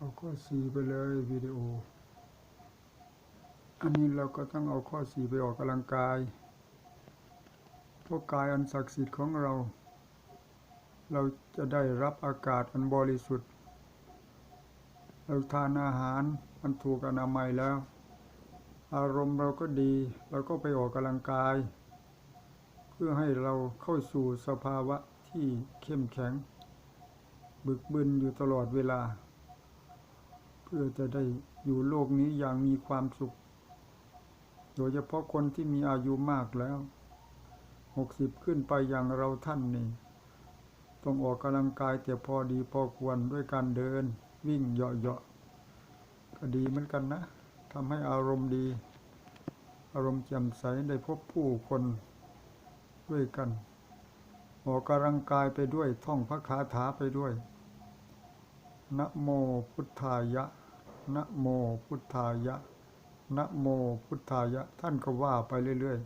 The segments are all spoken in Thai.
เอาข้อสี่ไปเลยวิดีโอ อันนี้เราก็ต้องเอาข้อสี่ไปออกกำลังกายเพราะกายอันศักดิ์สิทธิ์ของเรา เราจะได้รับอากาศอันบริสุทธิ์ เราทานอาหารมันถูกอนามัยแล้ว อารมณ์เราก็ดีเราก็ไปออกกำลังกาย เพื่อให้เราเข้าสู่สภาวะที่เข้มแข็ง บึกบึนอยู่ตลอดเวลา พื่อจะได้อยู่โลกนี้อย่างมีความสุข โดยเฉพาะคนที่มีอายุมากแล้ว หกสิบขึ้นไปอย่างเราท่านนี่ ต้องออกกำลังกายแต่พอดีพอควรด้วยการเดิน วิ่งเหาะๆก็ดีเหมือนกันนะทำให้อารมณ์ดี อารมณ์แจ่มใสได้พบผู้คนด้วยกัน ออกกำลังกายไปด้วยท่องพระคาถาไปด้วยนะโมพุทธายะ นะโมพุทธายะนะโมพุทธายะ ท่านก็ว่าไปเรื่อย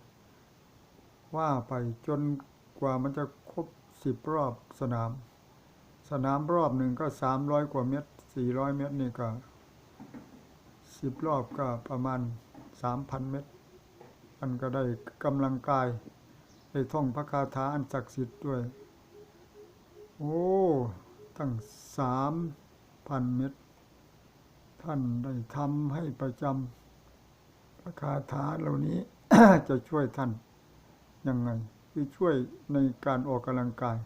ๆ ว่าไปจนกว่ามันจะครบสิบรอบสนาม สนามรอบหนึ่งก็สามร้อยกว่าเมตรสี่ร้อยเมตรนี่ก็สิบรอบก็ประมาณสามพันเมตรมันก็ได้กำลังกายได้ท่องพระคาถาอันศักดิ์สิทธิ์ด้วย โอ้ ตั้งสามพันเมตร ท่านได้ทำให้ประจำพระคาถาเหล่านี้ จะช่วยท่านยังไง คือช่วยในการออกกำลังกาย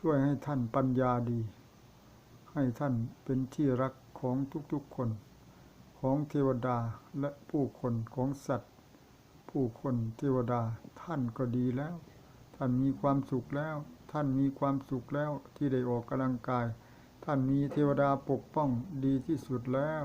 ช่วยให้ท่านปัญญาดี ให้ท่านเป็นที่รักของทุกๆคน ของเทวดาและผู้คนของสัตว์ ผู้คนเทวดาท่านก็ดีแล้ว ท่านมีความสุขแล้ว ท่านมีความสุขแล้วที่ได้ออกกำลังกาย ท่านมีเทวดาปกป้องดีที่สุดแล้ว